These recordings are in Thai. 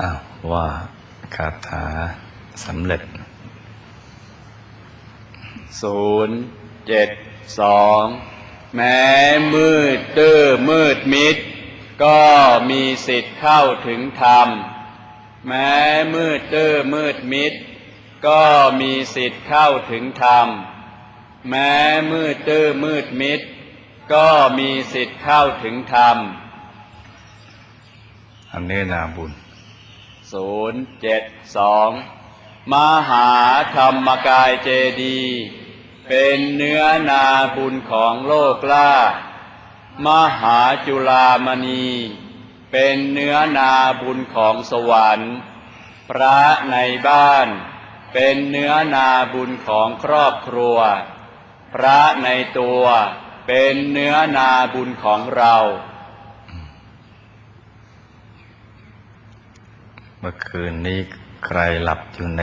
อ้าวว่าคาถาสำเร็จศูนย์เจ็ดสองแม้มืดตื้อมืดมิด ก็มีสิทธิ์เข้าถึงธรรม แม้มืดตื้อมืดมิด ก็มีสิทธิ์เข้าถึงธรรม แม้มืดตื้อมืดมิด ก็มีสิทธิ์เข้าถึงธรรมอันนี้นาบุญ ศูนย์เจ็ดสองมหาธรรมกายเจดีย์เป็นเนื้อนาบุญของโลกล่า มหาจุลามณี เป็นเนื้อนาบุญของสวรรค์ พระในบ้าน เป็นเนื้อนาบุญของครอบครัว พระในตัว เป็นเนื้อนาบุญของเรา มื่อคืนนี้ใครหลับอยู่ใน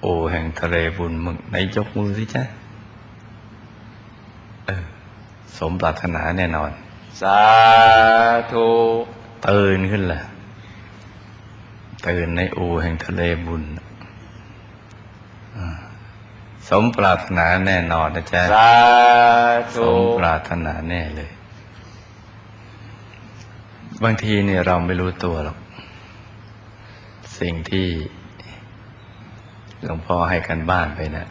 โอแห่งทะเลบุญมึงในยกมือสิจ๊ะเออสมปรารถนาแน่นอน สาธุตื่นขึ้นละตื่นในอูแห่งทะเลบุญอ่าสมปรารถนาแน่นอนนะจ๊ะ สาสธุมปรารถนาแน่เลย บางทีเนี่ยเราไม่รู้ตัวหรอก สิ่งที่หลวงพ่อให้กันบ้านไปนะ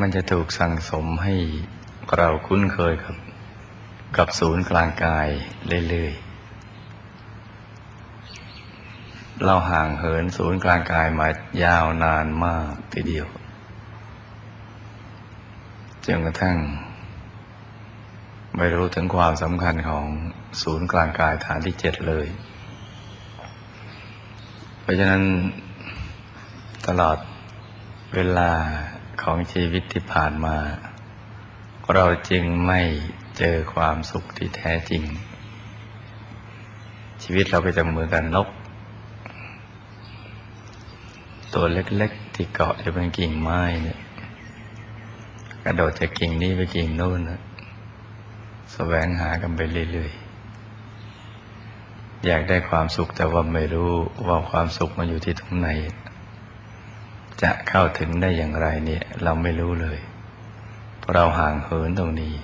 มันจะถูกสั่งสมให้เราคุ้นเคยกับ กับศูนย์กลางกายเรื่อยๆ เราห่างเหินศูนย์กลางกายมายาวนานมากทีเดียว จนกระทั่ง ไม่รู้ถึงความสำคัญของศูนย์กลางกายฐานที่เจ็ดเลย เพราะฉะนั้นตลอดเวลาของชีวิตที่ผ่านมา เราจึงไม่เจอความสุขที่แท้จริง ชีวิตเราก็จะเหมือนกันนก ตัวเล็กๆที่เกาะอยู่บนกิ่งไม้เนี่ยกระโดดจากกิ่งนี้ไปกิ่งโน้นนะแสวงหากันไปเรื่อย อยากได้ความสุขแต่ว่าไม่รู้ว่าความสุขมันอยู่ที่ตรงไหน จะเข้าถึงได้อย่างไรเนี่ย เราไม่รู้เลย เพราะเราห่างเหินตรงนี้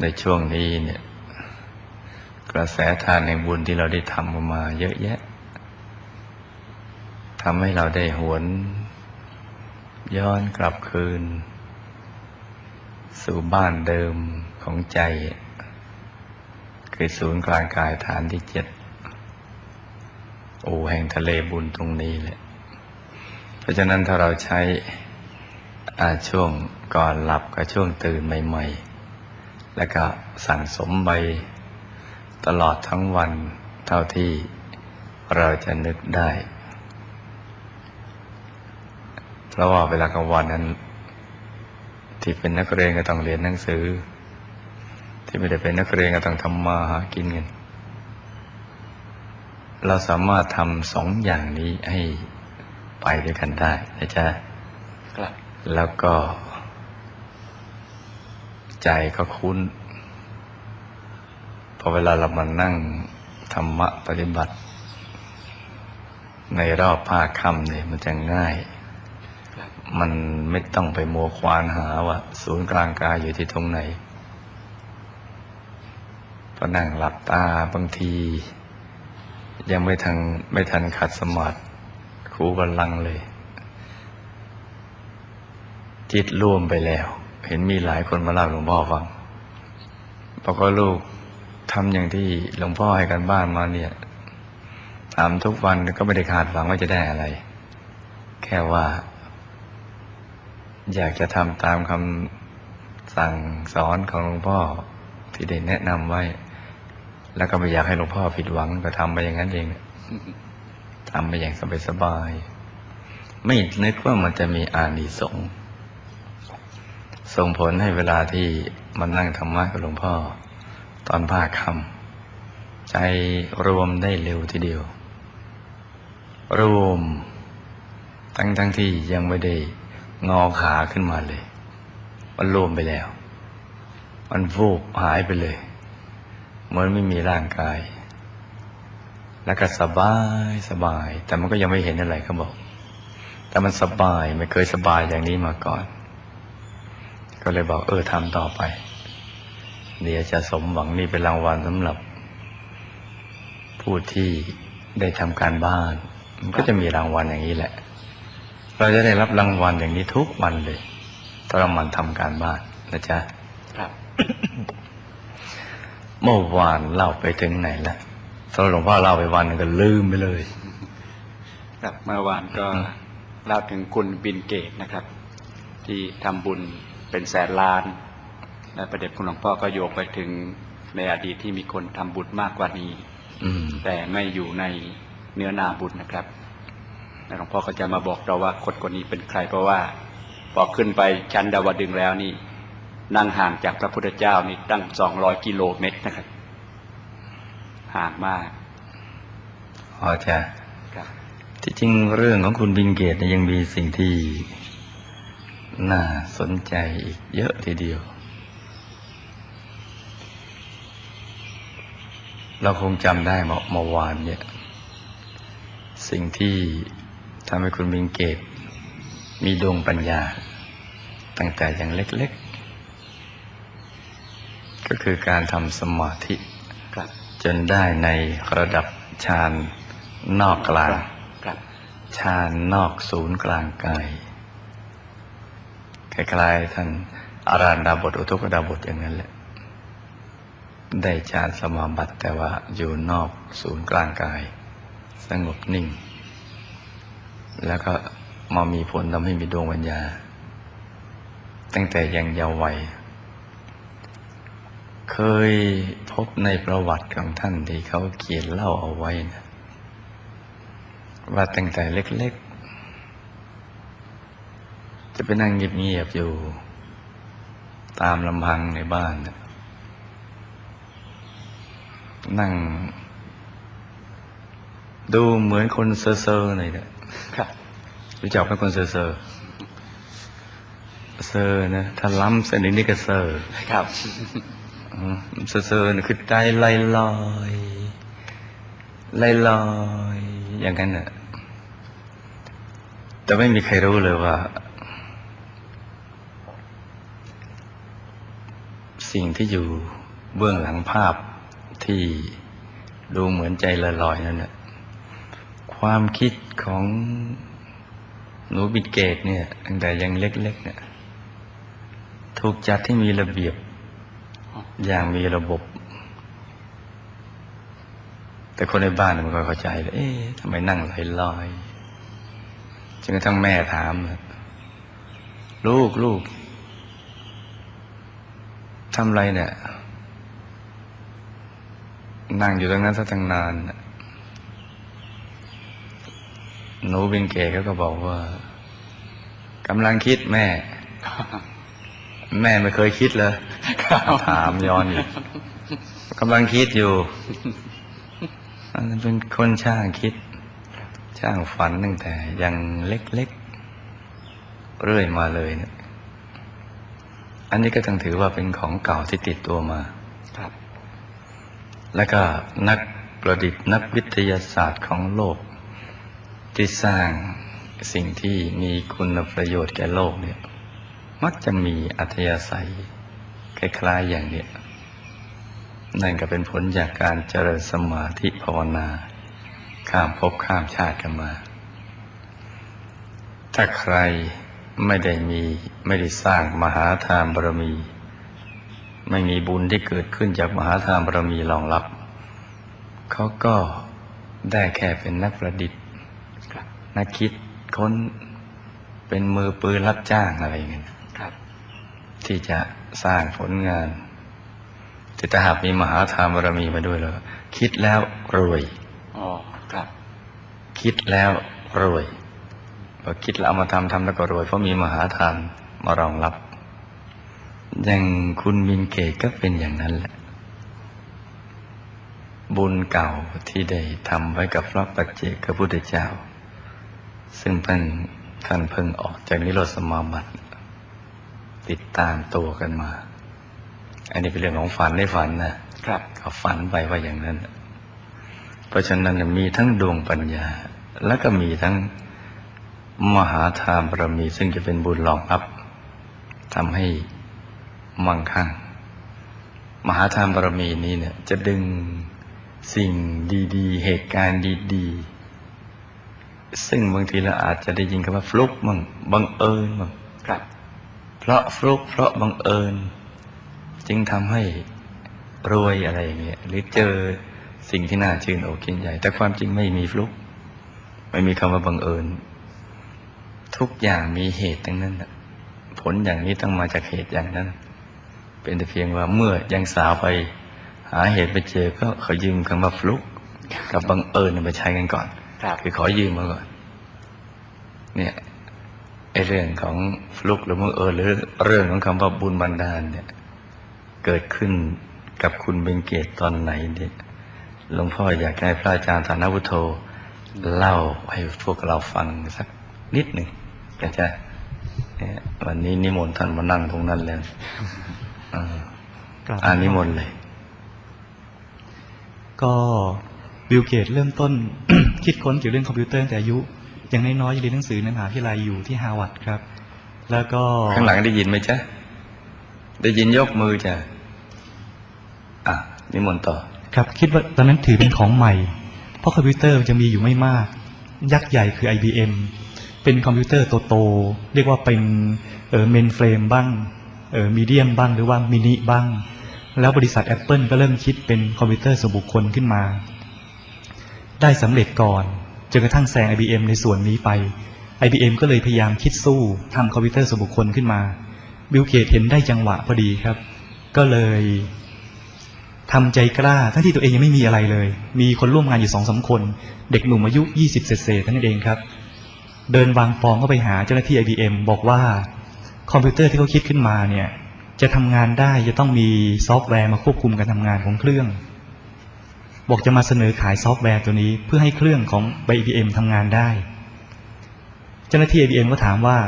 ในช่วงนี้เนี่ย กระแสทานแห่งบุญที่เราได้ทำมาเยอะแยะทำให้เราได้หวน ย้อนกลับคืน สู่บ้านเดิม ของใจ คือศูนย์กลางกายฐานที่เจ็ดโอแห่งทะเลบุญตรงนี้แหละ เพราะฉะนั้นถ้าเราใช้ช่วงก่อนหลับกับช่วงตื่นใหม่ ๆ แล้วก็สั่งสมไปตลอดทั้งวันเท่าที่เราจะนึกได้ เพราะว่าเวลากลางวันนั้น ที่เป็นนักเรียนก็ต้องเรียนหนังสือ ที่ไม่ได้เป็นนักเรียนก็ต้องทำมาหากินกันเราสามารถทำสองอย่างนี้ให้ไปด้วยกันได้นะจ๊ะครับแล้วก็ ใจก็คุ้นพอเวลาเรามานั่งธรรมะปฏิบัติ ในรอบภาคค่ำเนี่ยมันจะง่าย มันไม่ต้องไปมัวควานหาว่า ศูนย์กลางกายอยู่ที่ตรงไหน พนั่งหลับตาบางที ยังไม่ทันไม่ทันขัดสมาธิครูกำลังเลย จิตร่วมไปแล้ว เห็นมีหลายคนมาเล่าหลวงพ่อฟังพอก็ลูกทำอย่างที่หลวงพ่อให้กันบ้านมาเนี่ยทำทุกวันก็ไม่ได้ขาดหวังว่าจะได้อะไร แค่ว่า อยากจะทำตามคำสั่งสอนของหลวงพ่อที่ได้แนะนำไว้ แล้วก็ไม่อยากให้หลวงพ่อผิดหวังก็ทำไปอย่างนั้นเองทำไปอย่างสบายๆไม่นึกว่ามันจะมีอานิสงส์ส่งผลให้เวลาที่มันนั่งธรรมะกับหลวงพ่อ ตอนภาคคำใจรวมได้เร็วทีเดียว รวม ทั้งทั้งที่ยังไม่ได้งอขาขึ้นมาเลย มันรวมไปแล้ว มันวูบหายไปเลย เหมือนไม่มีร่างกาย แล้วก็สบายสบาย แต่มันก็ยังไม่เห็นอะไรเขาบอก แต่มันสบายไม่เคยสบายอย่างนี้มาก่อน ก็เลยบอกเออทำต่อไป เดี๋ยวจะสมหวังนี่เป็นรางวัลสำหรับ ผู้ที่ได้ทำการบ้าน มันก็จะมีรางวัลอย่างนี้แหละ เราจะได้รับรางวัลอย่างนี้ทุกวันเลยถ้าเรามันทำการบ้านนะจ๊ะครับ เมื่อวานเล่าไปถึงไหนละตอนหลวงพ่อเล่าไปวันหนึงก็ลืมไปเลย ครับเมื่อวานก็เล่าถึงคุณบินเกตนะครับ ที่ทำบุญเป็นแสนล้าน และประเด็นคุณหลวงพ่อก็โยงไปถึงในอดีตที่มีคนทำบุญมากกว่านี้ อืมแต่ไม่อยู่ในเนื้อนาบุญนะครับแล้วหลวงพ่อก็จะมาบอกเราว่าคนคนนี้เป็นใครเพราะว่าพอขึ้นไปชั้นดาวดึงส์แล้วนี่ นั่งห่างจากพระพุทธเจ้านี่ตั้งสองร้อยกิโลเมตรนะครับ ห่างมากพอจะครับที่จริงเรื่องของคุณบินเกตเนี่ยยังมีสิ่งที่น่าสนใจอีกเยอะทีเดียว เราคงจำได้เมื่อเมื่อวานเนี่ยสิ่งที่ทำให้คุณบินเกตมีดวงปัญญา ตั้งแต่อย่างเล็กๆ ก็คือการทำสมาธิครับจนได้ในระดับฌานนอกกลางครับฌานนอกศูนย์กลางกายคล้ายๆท่านอารันดาบทอุทุกดาบทอย่างนั้นแหละ ได้ฌานสมาบัติแต่ว่าอยู่นอกศูนย์กลางกาย สงบนิ่ง แล้วก็มามีผลทำให้มีดวงปัญญาตั้งแต่ยังเยาว์วัย เคยพบในประวัติของท่านที่เขาเขียนเล่าเอาไว้นะว่าตั้งแต่เล็กๆ จะไปนั่งเงียบๆอยู่ ตามลำพังในบ้านนะนั่ง ดูเหมือนคนเซอร์ๆหน่อยนะครับรู้จักไหมคนเซอร์ๆเซอร์นะถ้าล้ำเส้นนี้ก็เซอร์ครับ เซอร์ๆนี่คือใจลอยลอยลอยลอยอย่างนั้นน่ะแต่ไม่มีใครรู้เลยว่า สิ่งที่อยู่เบื้องหลังภาพที่ดูเหมือนใจลอยลอยนั่นน่ะความคิดของหนูบิดเกตเนี่ยตั้งแต่ยังเล็กๆเนี่ยถูกจัดที่มีระเบียบ อย่างมีระบบ แต่คนในบ้านมันก็เข้าใจเลยเอ๊ะทำไมนั่งลอยลอยจนกระทั่งแม่ถาม ลูกลูกทำไรเนี่ย นั่งอยู่ตรงนั้นซะตั้งนานน่ะหนูบินเกตเขาก็บอกว่ากำลังคิดแม่ แม่ไม่เคยคิดเลย ถามย้อนอีกกำลังคิดอยู่อันนั้นเป็นคนช่างคิด ช่างฝันตั้งแต่ ยังเล็กๆ เรื่อยมาเลยเนี่ยอันนี้ก็ต้องถือว่าเป็นของเก่าที่ติดตัวมา ครับ แล้วก็นักประดิษฐ์นักวิทยาศาสตร์ของโลก ที่สร้างสิ่งที่มีคุณประโยชน์แก่โลกเนี่ย มักจะมีอัธยาศัย คล้ายๆอย่างเนี้ยนั่นก็เป็นผลจากการเจริญสมาธิภาวนา ข้ามภพข้ามชาติกันมา ถ้าใครไม่ได้มีไม่ได้สร้างมหาทานบารมี ไม่มีบุญที่เกิดขึ้นจากมหาทานบารมีรองรับ เขาก็ได้แค่เป็นนักประดิษฐ์ครับนักคิดค้นเป็นมือปืนรับจ้างอะไรอย่างเงี้ยครับ ที่จะสร้างผลงานที่ถ้าหากมีมหาทานบารมีมาด้วยแล้ว คิดแล้วรวยอ๋อครับ คิดแล้วรวยพอคิดแล้วเอามาทำทำแล้วก็รวยเพราะมีมหาทานมารองรับอย่างคุณมินเกตก็เป็นอย่างนั้นแหละ บุญเก่าที่ได้ทำไว้กับพระปัจเจกพุทธเจ้า ซึ่งเพิ่งท่านเพิ่งออกจากนิโรธสมาบัติ ติดตามตัวกันมา อันนี้เป็นเรื่องของฝันในฝันนะครับเขาฝันไปว่าอย่างนั้น เพราะฉะนั้นมีทั้งดวงปัญญา และก็มีทั้งมหาทานบารมี ซึ่งจะเป็นบุญรองรับทำให้มั่งคั่ง มหาทานบารมีนี้เนี่ย จะดึงสิ่งดี ๆ เหตุการณ์ดีๆ ซึ่งบางทีเราอาจจะได้ยินคำว่าฟลุกมั่งบังเอิญมั่งครับ เพราะฟลุกเพราะบังเอิญ จึงทำให้รวยอะไรอย่างเงี้ยหรือเจอสิ่งที่น่าชื่นอกชื่นใจแต่ความจริงไม่มีฟลุก ไม่มีคำว่าบังเอิญ ทุกอย่างมีเหตุทั้งนั้นน่ะผลอย่างนี้ต้องมาจากเหตุอย่างนั้น เป็นแต่เพียงว่าเมื่อยังสาวไปหาเหตุไปเจอก็ขอยืมคำว่าฟลุกกับบังเอิญมาใช้กันก่อนครับคือขอยืมมาก่อน เนี่ย ไอเรื่องของฟลุกหรือบังเอิญหรือเรื่องของคำว่าบุญบันดาลเนี่ย เกิดขึ้นกับคุณเบญเกตตอนไหนเนี่ยหลวงพ่ออยากให้พระอาจารย์ฐานาวุโธเล่าให้พวกเราฟังสักนิดหนึ่งก็จะเนี่ยวันนี้นิมนต์ท่านมานั่งตรงนั้นแล้วอ่ากราบอ่านนิมนต์เลย ก็บิลเกตเริ่มต้นคิดค้นเกี่ยวเรื่องคอมพิวเตอร์ตั้งแต่อายุ ยังน้อยๆยังเรียนหนังสือในมหาวิทยาลัยอยู่ที่ฮาร์วาร์ดครับ แล้วก็ข้างหลังได้ยินไหมจ๊ะได้ยินยกมือจ้ะอะนิมนต์ต่อ ครับ คิดว่าตอนนั้นถือเป็นของใหม่ เพราะคอมพิวเตอร์มันจะมีอยู่ไม่มาก ยักษ์ใหญ่คือ IBM เป็นคอมพิวเตอร์โตๆเรียกว่าเป็นเออเมนเฟรมบ้างเออมีเดียมบ้างหรือว่ามินิบ้าง แล้วบริษัท Apple ก็เริ่มคิดเป็นคอมพิวเตอร์ส่วนบุคคลขึ้นมา ได้สำเร็จก่อน จนกระทั่งแซง IBM ในส่วนนี้ไป IBM ก็เลยพยายามคิดสู้ทำคอมพิวเตอร์ส่วนบุคคลขึ้นมา บิลเกตเห็นได้จังหวะพอดีครับ ก็เลยทำใจกล้า ทั้งที่ตัวเองยังไม่มีอะไรเลย มีคนร่วมงานอยู่สองสามคน เด็กหนุ่มอายุ 20 เศษๆเท่านั้นเองครับ เดินวางฟองเข้าไปหาเจ้าหน้าที่ IBM บอกว่าคอมพิวเตอร์ที่เขาคิดขึ้นมาเนี่ย จะทำงานได้จะต้องมีซอฟต์แวร์มาควบคุมการทำงานของเครื่อง บอกจะมาเสนอขายซอฟต์แวร์ตัวนี้เพื่อให้เครื่องของ IBM ทำงานได้ เจ้าหน้าที่ IBM ก็ถามว่า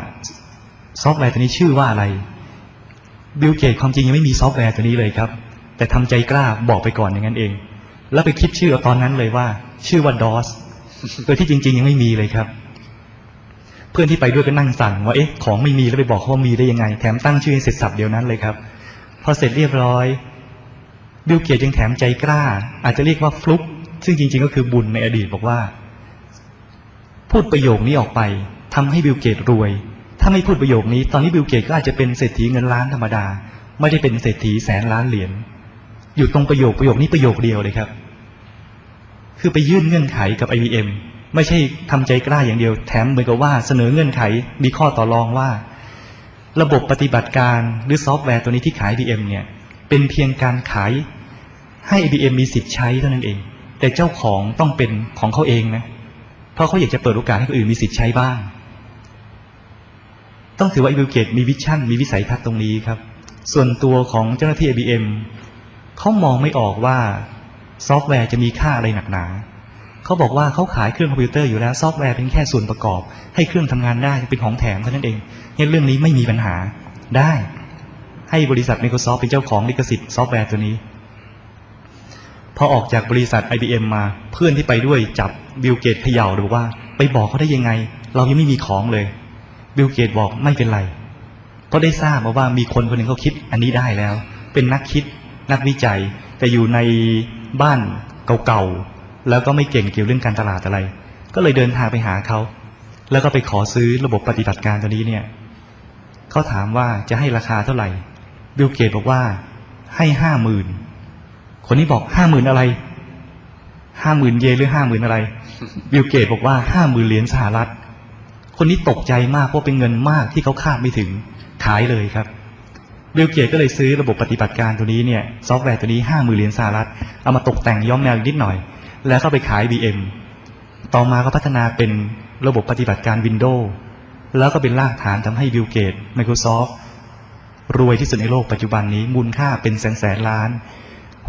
ซอฟต์แวร์ตัวนี้ชื่อว่าอะไร บิลเกตความจริงยังไม่มีซอฟต์แวร์ตัวนี้เลยครับ แต่ทำใจกล้าบอกไปก่อนอย่างนั้นเอง แล้วไปคิดชื่อตอนนั้นเลยว่า ชื่อว่า DOS โดยที่จริง ๆ ยังไม่มีเลยครับ เพื่อนที่ไปด้วยก็นั่งสั่งว่าเอ๊ะของไม่มีแล้วไปบอกเขาว่ามีได้ยังไง แถมตั้งชื่อเสร็จสับเดียวนั้นเลยครับพอเสร็จเรียบร้อย บิลเกตยังแถมใจกล้า อาจจะเรียกว่าฟลุกซึ่งจริงๆก็คือบุญในอดีตบอกว่า พูดประโยคนี้ออกไปทำให้บิลเกตรวย ถ้าไม่พูดประโยคนี้ ตอนนี้บิลเกตก็อาจจะเป็นเศรษฐีเงินล้านธรรมดา ไม่ได้เป็นเศรษฐีแสนล้านเหรียญอยู่ตรงประโยคประโยคนี้ประโยคเดียวเลยครับ คือไปยื่นเงื่อนไขกับ IBM ไม่ใช่ทำใจกล้าอย่างเดียว แถมเหมือนกับว่าเสนอเงื่อนไขมีข้อต่อรองว่า ระบบปฏิบัติการหรือซอฟต์แวร์ตัวนี้ที่ขาย IBM เนี่ยเป็นเพียงการขาย ให้ IBM มีสิทธิ์ใช้เท่านั้นเอง แต่เจ้าของต้องเป็นของเขาเองนะ เพราะเขาอยากจะเปิดโอกาสให้คนอื่นมีสิทธิ์ใช้บ้าง ต้องถือว่าบิลเกตมีวิชั่น มีวิสัยทัศน์ตรงนี้ครับ ส่วนตัวของเจ้าหน้าที่ IBM เขามองไม่ออกว่าซอฟต์แวร์จะมีค่าอะไรหนักหนา เขาบอกว่าเขาขายเครื่องคอมพิวเตอร์อยู่แล้วซอฟต์แวร์เป็นแค่ส่วนประกอบ ให้เครื่องทำงานได้เป็นของแถมเท่านั้นเองงั้นเรื่องนี้ไม่มีปัญหาได้ ให้บริษัท Microsoft เป็นเจ้าของลิขสิทธิ์ซอฟต์แวร์ตัวนี้ พอออกจากบริษัท IBM มาเพื่อนที่ไปด้วยจับบิลเกตเขย่าดูว่า ไปบอกเขาได้ยังไง เรายังไม่มีของเลย บิลเกตบอกไม่เป็นไร เพราะได้ทราบมาว่ามีคนคนหนึ่งเขาคิดอันนี้ได้แล้ว เป็นนักคิดนักวิจัย แต่อยู่ในบ้านเก่าๆ แล้วก็ไม่เก่งเกี่ยวเรื่องการตลาดอะไร ก็เลยเดินทางไปหาเขา แล้วก็ไปขอซื้อระบบปฏิบัติการตัวนี้เนี่ยเขาถามว่าจะให้ราคาเท่าไหร่บิลเกตบอกว่าให้ห้าหมื่น คนนี้บอกห้าหมื่นอะไรห้าหมื่นเยนหรือห้าหมื่นอะไรบิลเกตบอกว่าห้าหมื่นเหรียญสหรัฐ คนนี้ตกใจมากเพราะเป็นเงินมากที่เขาคาดไม่ถึงขายเลยครับบิลเกตก็เลยซื้อระบบปฏิบัติการตัวนี้เนี่ยซอฟต์แวร์ตัวนี้ห้าหมื่นเหรียญสหรัฐ เอามาตกแต่งย้อมแมวอีกนิดหน่อย แล้วก็ไปขาย BM ต่อมาก็พัฒนาเป็นระบบปฏิบัติการ Windows แล้วก็เป็นรากฐานทำให้บิลเกต Microsoft รวยที่สุดในโลกปัจจุบันนี้มูลค่าเป็นแสนแสนล้าน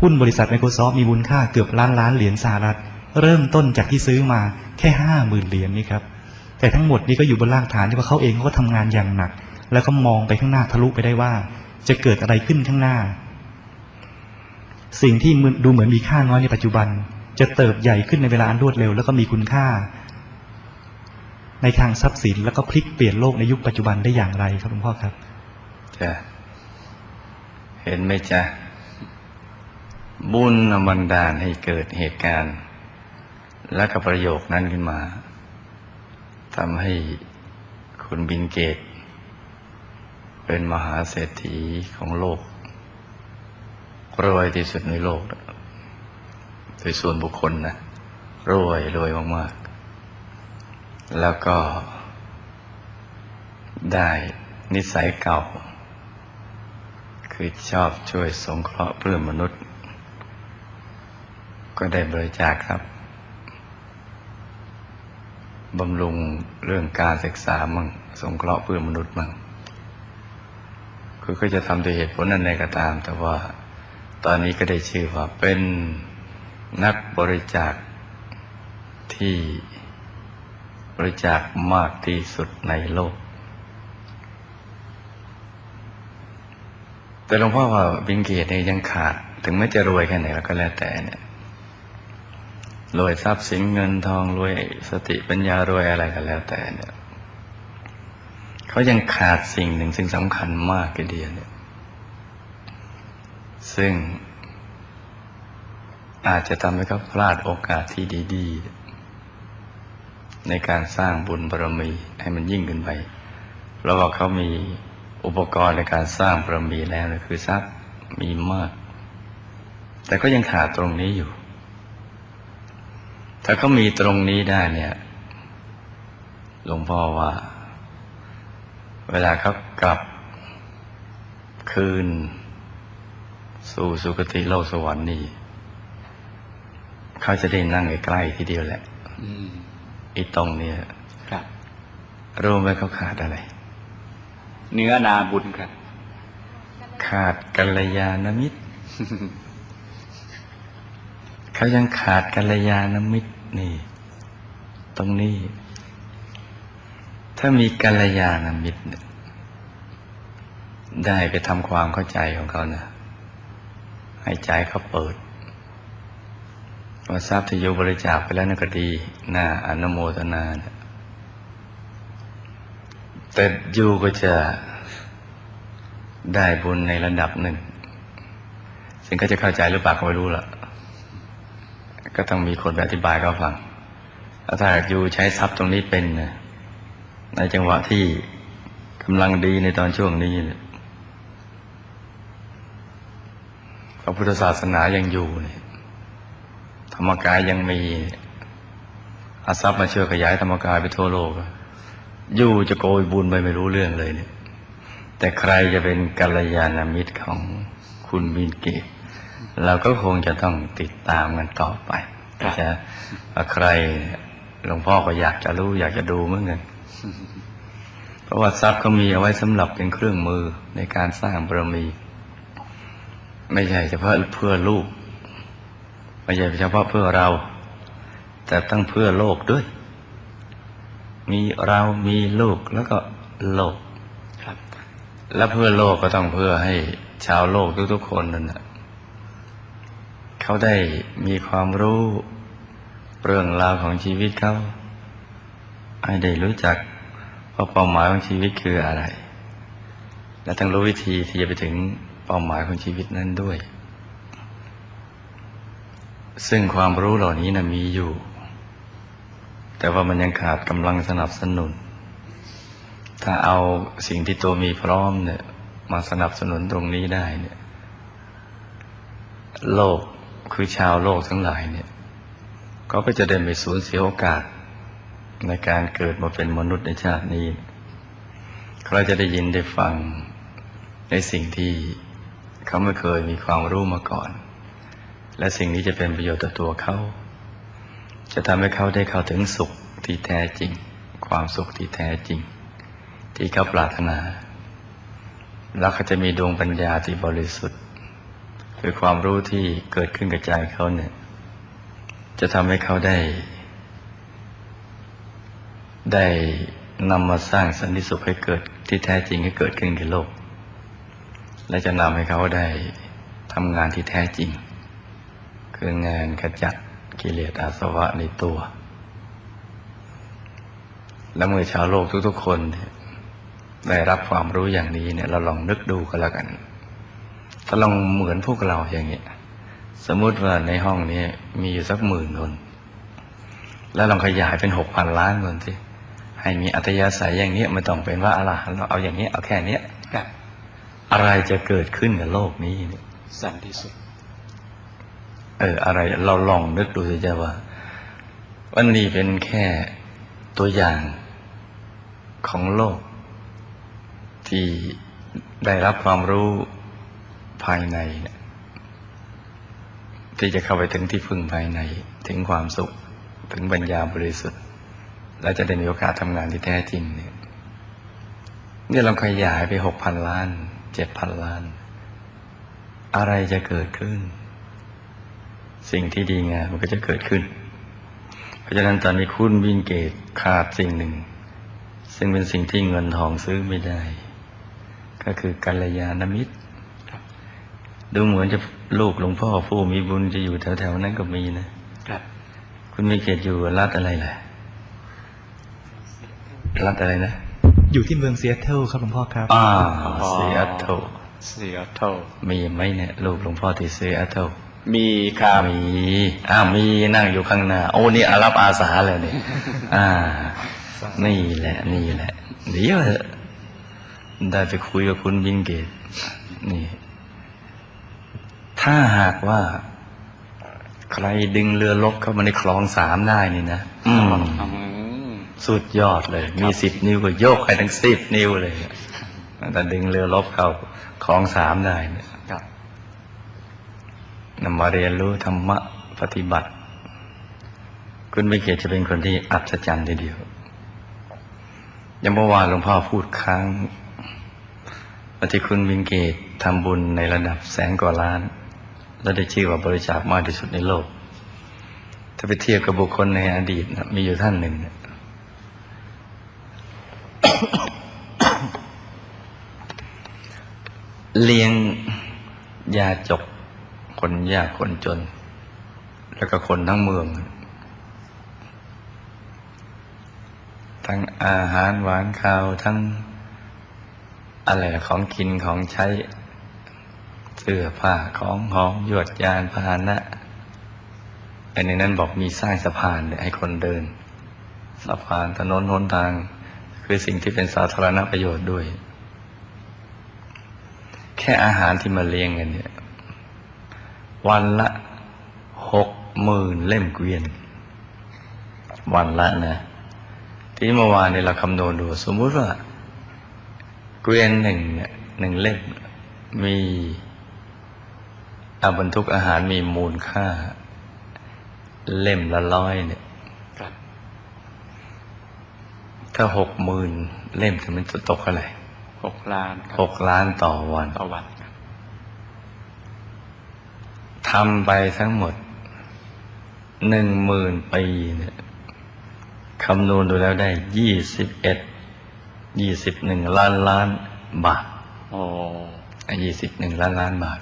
หุ้นบริษัท Microsoft มีมูลค่าเกือบล้านล้านเหรียญสหรัฐ เริ่มต้นจากที่ซื้อมาแค่ห้าหมื่นเหรียญนี่ครับ แต่ทั้งหมดนี้ก็อยู่บนรากฐานที่ว่าเขาเองเขาก็ทำงานอย่างหนัก แล้วก็มองไปข้างหน้าทะลุไปได้ว่า จะเกิดอะไรขึ้นข้างหน้า สิ่งที่ดูเหมือนมีค่าน้อยในปัจจุบัน จะเติบใหญ่ขึ้นในเวลาอันรวดเร็ว แล้วก็มีคุณค่า ในทางทรัพย์สินแล้วก็พลิกเปลี่ยนโลกในยุคปัจจุบันได้อย่างไรครับหลวงพ่อครับจ้ะเห็นไหมจ๊ะ บุญบันดาลให้เกิดเหตุการณ์ และก็ประโยคนั้นขึ้นมาทำให้คุณบินเกต เป็นมหาเศรษฐีของโลกรวยที่สุดในโลกนะโดยส่วนบุคคลนะรวยรวยมากๆ แล้วก็ได้นิสัยเก่า คือชอบช่วยสงเคราะห์เพื่อนมนุษย์ ก็ได้บริจาคครับบำรุงเรื่องการศึกษามั่งสงเคราะห์เพื่อมนุษย์มั่งคือก็จะทำโดยเหตุผลนั้นใดก็ตาม แต่ว่าตอนนี้ก็ได้ชื่อว่าเป็นนักบริจาคที่บริจาคมากที่สุดในโลก แต่หลวงพ่อว่าบินเกตเนี่ยยังขาด ถึงแม้จะรวยแค่ไหนแล้วก็แล้วแต่เนี่ย รวยทรัพย์สินเงินทองรวยสติปัญญารวยอะไรก็แล้วแต่เนี่ยเขายังขาดสิ่งหนึ่งซึ่งสำคัญมากทีเดียวเนี่ยซึ่งอาจจะทำให้เขาพลาดโอกาสที่ดี ๆ ในการสร้างบุญบารมีให้มันยิ่งขึ้นไป เพราะว่าเขามีอุปกรณ์ในการสร้างบารมีแล้วนะคือทรัพย์มีมาก แต่ก็ยังขาดตรงนี้อยู่ ถ้าเขามีตรงนี้ได้เนี่ย หลวงพ่อว่า เวลาเขากลับคืน สู่สุคติโลกสวรรค์นี่เขาจะได้นั่งใกล้ๆทีเดียวแหละอืมไอีตรงเนี่ยครับรู้ไหมเขาขาดอะไร เนื้อนาบุญครับ ขาดกัลยาณมิตรเขายังขาดกัลยาณมิตร นี่ ตรงนี้ ถ้ามีกัลยาณมิตรได้ไปทำความเข้าใจของเขานะให้ใจเขาเปิดว่าทรัพย์ที่โยบริจาคไปแล้วนั่นก็ดีน่าอนุโมทนานี่ยแต่อยูก็จะได้บุญในระดับหนึ่ง ซึ่งก็จะเข้าใจหรือเปล่าก็ไม่รู้ละ ก็ต้องมีคนไปอธิบายเขาฟังถ้าอยู่ใช้ทรัพย์ตรงนี้เป็นนะในจังหวะที่กำลังดีในตอนช่วงนี้เนี่ยพระพุทธศาสนายังอยู่เนี่ยธรรมกายยังมีอาทรัพย์มาเชื่อขยายธรรมกายไปทั่วโลกอยู่จะโกยบุญไปไม่รู้เรื่องเลยเนี่ย แต่ใครจะเป็นกัลยาณมิตรของคุณบินเกต เราก็คงจะต้องติดตามกันต่อไปครับจะว่าใครหลวงพ่อก็อยากจะรู้อยากจะดูเหมือนกันเพราะว่าทรัพย์เขามีเอาไว้สำหรับเป็นเครื่องมือในการสร้างบารมี ไม่ใช่เฉพาะเพื่อลูก ไม่ใช่เฉพาะเพื่อเรา แต่ต้องเพื่อโลกด้วย มีเรามีลูกแล้วก็โลกครับและเพื่อโลกก็ต้องเพื่อให้ชาวโลกทุกๆคนนั่นนะ เขาได้มีความรู้เรื่องราวของชีวิตเขาให้ได้รู้จักว่าเป้าหมายของชีวิตคืออะไร และต้องรู้วิธีที่จะไปถึงเป้าหมายของชีวิตนั้นด้วย ซึ่งความรู้เหล่านี้นะมีอยู่ แต่ว่ามันยังขาดกำลังสนับสนุน ถ้าเอาสิ่งที่ตัวมีพร้อมเนี่ยมาสนับสนุนตรงนี้ได้เนี่ยโลก คือชาวโลกทั้งหลายเนี่ยเขาก็จะได้ไม่สูญเสียโอกาส ในการเกิดมาเป็นมนุษย์ในชาตินี้เขาจะได้ยินได้ฟังในสิ่งที่เขาไม่เคยมีความรู้มาก่อน และสิ่งนี้จะเป็นประโยชน์ต่อตัวเขา จะทำให้เขาได้เข้าถึงสุขที่แท้จริง ความสุขที่แท้จริง ที่เขาปรารถนา แล้วเขาจะมีดวงปัญญาที่บริสุทธิ์ คือความรู้ที่เกิดขึ้นกับใจเขาเนี่ย จะทำให้เขาได้ ได้นำมาสร้างสันติสุขให้เกิดที่แท้จริงให้เกิดขึ้นในโลก และจะนำให้เขาได้ทำงานที่แท้จริง คืองานขจัดกิเลสอาสวะในตัว แล้วเมื่อชาวโลกทุกๆคนได้รับความรู้อย่างนี้เนี่ยเราลองนึกดูกันแล้วกัน ถ้าลองเหมือนพวกเราอย่างเงี้ย สมมุติว่าในห้องนี้มีอยู่สักหมื่นคน แล้วลองขยายเป็นหกพันล้านคนสิให้มีอัตยาศัยอย่างนี้ไม่ต้องเป็นว่าอะไรเราเอาอย่างนี้เอาแค่เนี้ยครับอะไรจะเกิดขึ้นกับโลกนี้เนี่ยสันติสุขเออ อะไรเราลองนึกดูสิจ้าว่าวันนี้เป็นแค่ตัวอย่างของโลก ที่ได้รับความรู้ ภายใน ที่จะเข้าไปถึงที่พึ่งภายใน ถึงความสุข ถึงปัญญาบริสุทธิ์ และจะได้มีโอกาสทำงานที่แท้จริงเนี่ยเนี่ยเราขยายไปหกพันล้านเจ็ดพันล้าน อะไรจะเกิดขึ้น สิ่งที่ดีงามมันก็จะเกิดขึ้น เพราะฉะนั้นตอนนี้คุณวินเกตขาดสิ่งหนึ่ง ซึ่งเป็นสิ่งที่เงินทองซื้อไม่ได้ ก็คือกัลยาณมิตร ดูเหมือนจะลูกหลวงพ่อผู้มีบุญจะอยู่แถวๆนั้นก็มีนะครับ คุณวินเกตอยู่รัฐอะไรแหละรัฐอะไรนะ อยู่ที่เมืองซีแอตเทิลครับหลวงพ่อครับอ่าซีแอตเทิลซีแอตเทิลมีไหมเนี่ยลูกหลวงพ่อที่ซีแอตเทิลมีครับมีอ้าวมีนั่งอยู่ข้างหน้า โอ้นี่อารับอาสาเลยเนี่ยอ่า นี่แหละ นี่แหละเดี๋ยวเถอะได้ไปคุยกับคุณบินเกตนี่ ถ้าหากว่า ใครดึงเรือลบเข้ามาในคลองสามได้นี่นะอืมอืมสุดยอดเลย มีสิบนิ้วก็โยกไปทั้งสิบนิ้วเลยแต่ดึงเรือลบเข้าคลองสามได้เนี่ยครับนำมาเรียนรู้ธรรมะปฏิบัติ คุณวิเกตจะเป็นคนที่อัศจรรย์ทีเดียวอย่างเมื่อวานหลวงพ่อพูดค้างว่าที่คุณวินเกตทำบุญในระดับแสนกว่าล้าน และได้ชื่อว่าบริจาคมากที่สุดในโลก ถ้าไปเทียบกับบุคคลในอดีตนะมีอยู่ท่านหนึ่งเนี่ยเลี้ยงยาจก คนยากคนจน แล้วก็คนทั้งเมือง ทั้งอาหารหวานข้าวทั้งอะไรล่ะของกินของใช้ เสื้อผ้าของหอมหยวดยานพาหนะแต่ในนั้นบอกมีสร้างสะพานเนี่ยให้คนเดิน สะพานถนนหนทาง คือสิ่งที่เป็นสาธารณประโยชน์ด้วย แค่อาหารที่มาเลี้ยงกันเนี่ยวันละหกหมื่นเล่มเกวียน วันละนะ ที่เมื่อวานเนี่ยเราคำนวณดู สมมุติว่า เกวียนหนึ่งเนี่ยหนึ่งเล่มมี อาบรรทุกอาหารมีมูลค่า เล่มละร้อยเนี่ยครับถ้าหกหมื่นเล่มจะมันจะตกเท่าไหร่หกล้านครัหกล้านต่อวันต่อวันครับทำไปทั้งหมดหนึ่งหมื่นปีเนี่ยคำนวณดูแล้วได้ยี่สิบเอ็ดยี่สิบหนึ่งล้านล้านบาทโอ้ยี่สิบหนึ่งล้านล้านบาท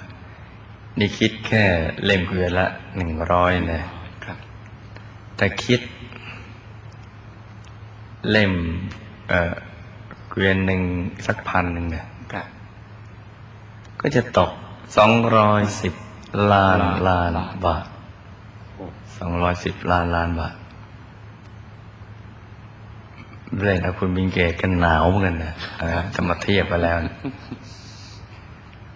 นี่คิดแค่เล่มเกวียนละหนึ่งร้อยนะครับแต่คิด เล่มเอ่อเกวียนหนึ่งสักพันหนึ่งเนี่ยครับก็จะตกสองร้อยสิบล้านล้านบาทโอ้สองร้อยสิบล้านล้านบาทเรื่องนะคุณบิงเกตกันหนาวเหมือนกันนะนะครับจะมาเทียบไปแล้วนะ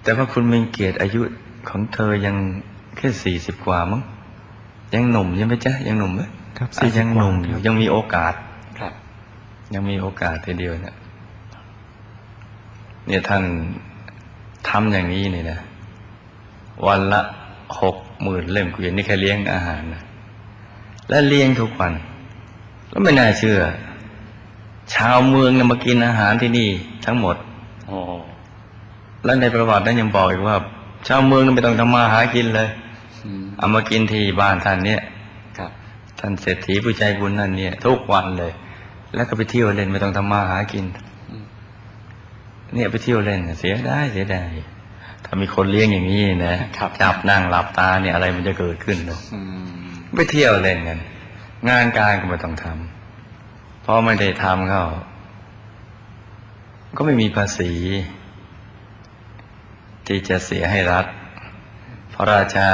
แต่ว่าคุณบิงเกตอายุ ของเธอยังแค่สี่สิบกว่ามั้งยังหนุ่มยังไหมจ๊ะยังหนุ่มไหมครับอะยังหนุ่ม40อยู่ครับยังมีโอกาส ครับยังมีโอกาสทีเดียวเนี่ยเนี่ยท่านทำอย่างนี้นี่นะ วันละหกหมื่นเล่มเกวียนนี่แค่เลี้ยงอาหารนะและเลี้ยงทุกวัน แล้วไม่น่าเชื่อ ชาวเมืองนะมากินอาหารที่นี่ทั้งหมด โอ้และในประวัตินั้นยังบอกอีกว่า ชาวเมืองไม่ต้องทำมาหากินเลยอืมเอามากินที่บ้านท่านเนี่ยครับท่านเศรษฐีผู้ใจบุญนั่นเนี่ยทุกวันเลย แล้วก็ไปเที่ยวเล่นไม่ต้องทำมาหากินอืมเนี่ยไปเที่ยวเล่นน่ะเสียได้เสียดายถ้ามีคนเลี้ยงอย่างนี้นะครับจับนั่งหลับตาเนี่ยอะไรมันจะเกิดขึ้นเนอะอืมไปเที่ยวเล่นกันงานการก็ไม่ต้องทำเพราะไม่ได้ทำเขาก็ไม่มีภาษี ที่จะเสียให้รัฐ พระราชา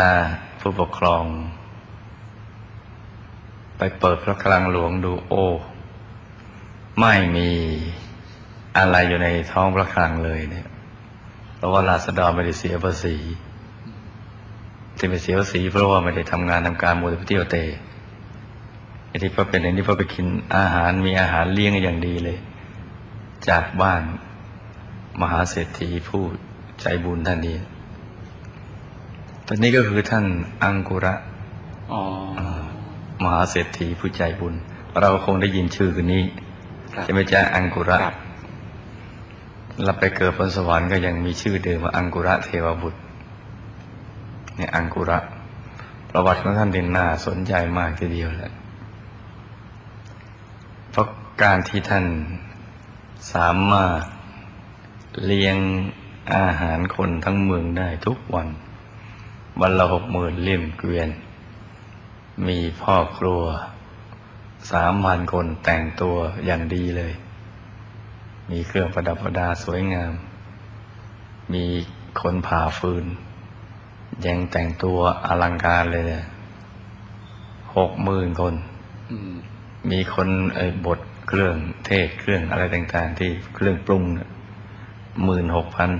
ผู้ปกครอง ไปเปิดพระคลังหลวงดูโอ้ ไม่มีอะไรอยู่ในท้องพระคลังเลยเนี่ยเพราะว่าราษฎรไม่ได้เสียภาษีที่ไม่เสียภาษีเพราะว่าไม่ได้ทำงานทำการมัวแต่ไปเที่ยวเตะไอ้ที่พอเป็นอย่างนี้พอไปกินอาหารมีอาหารเลี้ยงอย่างดีเลย จากบ้านมหาเศรษฐีผู้ ใจบุญท่านนี้ตอนนี้ก็คือท่านอังกุระอ๋อมหาเศรษฐีผู้ใจบุญ เราคงได้ยินชื่อคนนี้ครับใช่ไหมจ๊ะอังกุระครับเราไปเกิดบนสวรรค์ก็ยังมีชื่อเดิมว่าอังกุระเทวบุตรเนี่ยอังกุระ ประวัติของท่านเด่นหน้าสนใจมากทีเดียวแหละเพราะการที่ท่านสามารถเลี้ยง อาหารคนทั้งเมืองได้ทุกวัน วันละหกหมื่นเล่มเกวียน มีพ่อครัวสามพันคนแต่งตัวอย่างดีเลย มีเครื่องประดับประดาสวยงาม มีคนผ่าฟืน ยังแต่งตัวอลังการเลยเนี่ยหกหมื่นคนมมีคนไอ้บทเครื่องเทศเครื่องอะไรต่าง ๆ ที่เครื่องปรุงหมื่นหกพัน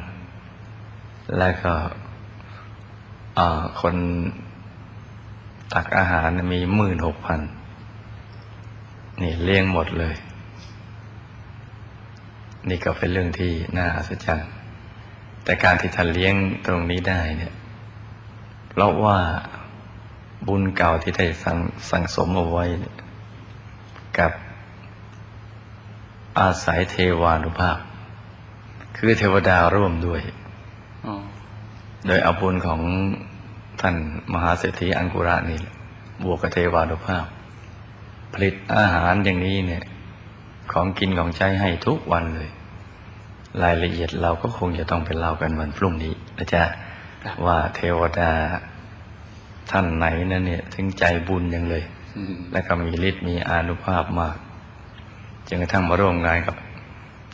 แล้วก็คนตักอาหารมีหมื่นหกพันนี่เลี้ยงหมดเลย นี่ก็เป็นเรื่องที่น่าอัศจรรย์แต่การที่ท่านเลี้ยงตรงนี้ได้เนี่ยเพราะว่าบุญเก่าที่ได้สั่งสั่งสมเอาไว้ กับอาศัยเทวานุภาพ คือเทวดาร่วมด้วย โดยเอาบุญของท่านมหาเศรษฐีอังกุระนี่แหละบวกกับเทวานุภาพ ผลิตอาหารอย่างนี้เนี่ย ของกินของใช้ให้ทุกวันเลย รายละเอียดเราก็คงจะต้องไปเล่ากันวันพรุ่งนี้นะจ๊ะครับว่าเทวดาท่านไหนนั่นเนี่ย ถึงใจบุญยังเลยอืมและก็มีฤทธิ์มีอานุภาพมากจนกระทั่งมาร่วมงานกับ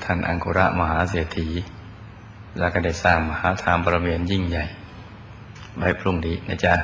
ท่านอังคุระมหาเศรษฐี แล้วก็ได้สร้างมหาทานบารมีอันยิ่งใหญ่ไว้พรุ่งนี้นะจ๊ะ